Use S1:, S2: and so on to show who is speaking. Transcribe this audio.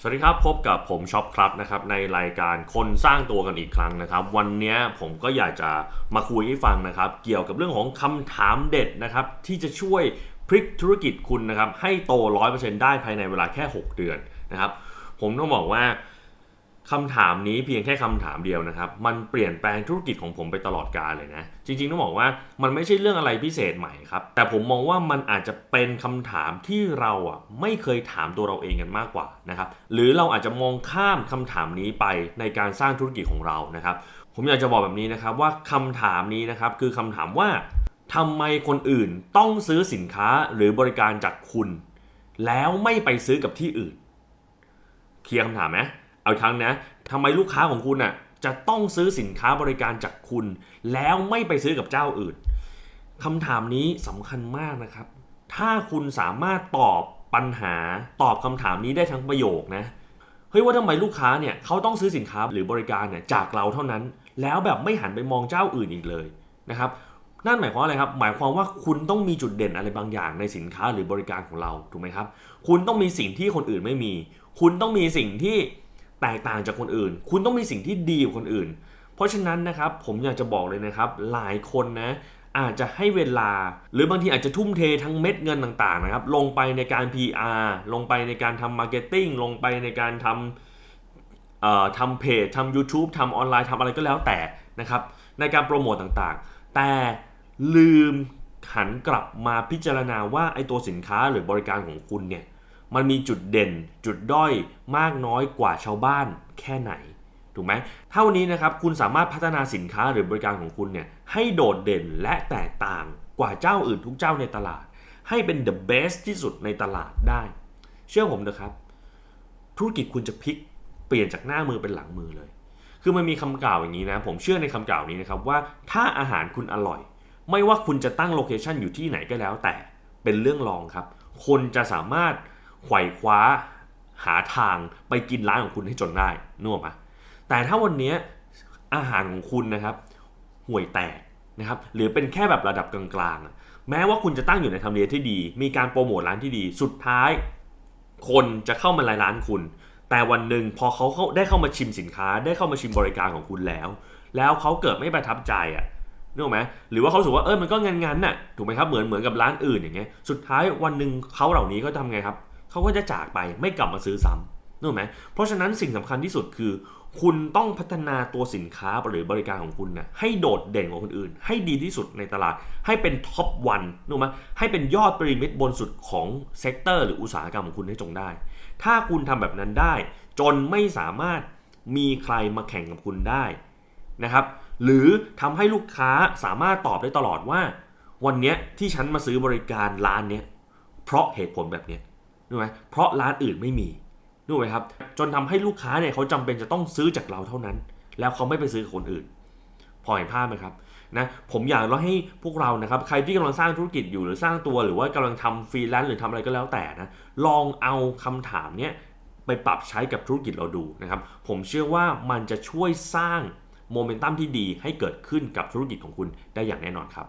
S1: สวัสดีครับ พบกับผมช็อปครับนะครับในรายการคนสร้างตัวกันอีกครั้งนะครับ วันนี้ผมก็อยากจะมาคุยให้ฟังนะครับ เกี่ยวกับเรื่องของคำถามเด็ดนะครับ ที่จะช่วยพลิกธุรกิจคุณนะครับ ให้โต 100%ได้ภายในเวลาแค่ 6 เดือนนะครับ ผมต้องบอกว่า คำถามนี้เพียงแค่คำถามเดียวนะครับ มันเปลี่ยนแปลงธุรกิจของผมไปตลอดกาลเลยนะ จริงๆต้องบอกว่ามันไม่ใช่เรื่องอะไรพิเศษใหม่ครับ แต่ผมมองว่ามันอาจจะเป็นคำถามที่เราอะไม่เคยถามตัวเราเองกันมากกว่านะครับ หรือเราอาจจะมองข้ามคำถามนี้ไปในการสร้างธุรกิจของเรานะครับ ผมอยากจะบอกแบบนี้นะครับว่าคำถามนี้นะครับคือคำถามว่าทำไมคนอื่นต้องซื้อสินค้าหรือบริการจากคุณ แล้วไม่ไปซื้อกับที่อื่น เคลียร์คำถามไหม เอาครั้งนะทำไมลูกค้าของคุณน่ะจะต้องซื้อสินค้าบริการจากคุณ แล้วไม่ไปซื้อกับเจ้าอื่นคำถามนี้สำคัญมากนะครับ ถ้าคุณสามารถตอบปัญหาตอบคำถามนี้ได้ทั้งประโยคนะเฮ้ยว่าทำไมลูกค้าเนี่ยเขาต้องซื้อสินค้าหรือบริการเนี่ยจากเราเท่านั้น แล้วแบบไม่หันไปมองเจ้าอื่นอีกเลยนะครับนั่นหมายความอะไรครับ หมายความว่าคุณต้องมีจุดเด่นอะไรบางอย่างในสินค้าหรือบริการของเราถูกไหมครับ คุณต้องมีสิ่งที่คนอื่นไม่มี คุณต้องมีสิ่งที่ แตกต่างจากคนอื่น คุณต้องมีสิ่งที่ดีกว่าคนอื่น เพราะฉะนั้นนะครับผมอยากจะบอกเลยนะครับ หลายคนนะอาจจะให้เวลา หรือบางทีอาจจะทุ่มเททั้งเม็ดเงินต่างๆนะครับ ลงไปในการ PR ลงไปในการทำมาร์เก็ตติ้งลงไปในการทำเอ่อทำเพจทำ YouTube ทำออนไลน์ทำอะไรก็แล้วแต่นะครับ ในการโปรโมตต่างๆ แต่ลืมหันกลับมาพิจารณาว่าไอตัวสินค้าหรือบริการของคุณเนี่ย มันมีจุดเด่นจุดด้อยมากน้อยกว่าชาวบ้านแค่ไหนถูกไหมเท่านี้นะครับคุณสามารถพัฒนาสินค้าหรือบริการของคุณเนี่ยให้โดดเด่นและแตกต่างกว่าเจ้าอื่นทุกเจ้าในตลาด ให้เป็น the best ที่สุดในตลาดได้ เชื่อผมนะครับ ธุรกิจคุณจะพลิกเปลี่ยนจากหน้ามือเป็นหลังมือเลย คือมันมีคำกล่าวอย่างนี้นะ ผมเชื่อในคำกล่าวนี้นะครับว่าถ้าอาหารคุณอร่อย ไม่ว่าคุณจะตั้งโลเคชันอยู่ที่ไหนก็แล้วแต่เป็นเรื่องรองครับ คนจะสามารถ ไขว่คว้าหาทางไปกินร้านของคุณให้จนได้นึกออกปะแต่ถ้าวันนี้อาหารของคุณนะครับห่วยแตกนะครับหรือเป็นแค่แบบระดับกลางๆ แม้ว่าคุณจะตั้งอยู่ในทำเลที่ดี มีการโปรโมทร้านที่ดี สุดท้าย คนจะเข้ามารายร้านคุณ แต่วันหนึ่งพอเขาได้เข้ามาชิมสินค้า ได้เข้ามาชิมบริการของคุณแล้ว แล้วเขาเกิดไม่ประทับใจอะนึกออกไหมหรือว่าเขารู้สึกว่าเออมันก็งันๆน่ะถูกไหมครับเหมือนเหมือนกับร้านอื่นอย่างเงี้ยสุดท้ายวันหนึ่งเขาเหล่านี้ก็ทำไงครับ เขาก็จะจากไปไม่กลับมาซื้อซ้ำนึกไหมเพราะฉะนั้นสิ่งสำคัญที่สุดคือ คุณต้องพัฒนาตัวสินค้าหรือบริการของคุณนะให้โดดเด่นกว่าคนอื่น ให้ดีที่สุดในตลาด ให้เป็นท็อปวันนึกไหมให้เป็นยอดปริมิตบนสุดของเซกเตอร์หรืออุตสาหกรรมของคุณให้จงได้ ถ้าคุณทำแบบนั้นได้ จนไม่สามารถมีใครมาแข่งกับคุณได้นะครับ หรือทำให้ลูกค้าสามารถตอบได้ตลอดว่า วันนี้ที่ฉันมาซื้อบริการร้านเนี้ยเพราะเหตุผลแบบเนี้ย รู้ไหมเพราะร้านอื่นไม่มีรู้ไหมครับ จนทำให้ลูกค้าเนี่ยเขาจำเป็นจะต้องซื้อจากเราเท่านั้น แล้วเขาไม่ไปซื้อคนอื่น พอเห็นภาพไหมครับนะผมอยากให้พวกเรานะครับ ใครที่กำลังสร้างธุรกิจอยู่หรือสร้างตัวหรือว่ากำลังทำฟรีแลนซ์หรือทำอะไรก็แล้วแต่นะลองเอาคำถามเนี้ยไปปรับใช้กับธุรกิจเราดูนะครับ ผมเชื่อว่ามันจะช่วยสร้างโมเมนตัมที่ดีให้เกิดขึ้นกับธุรกิจของคุณได้อย่างแน่นอนครับ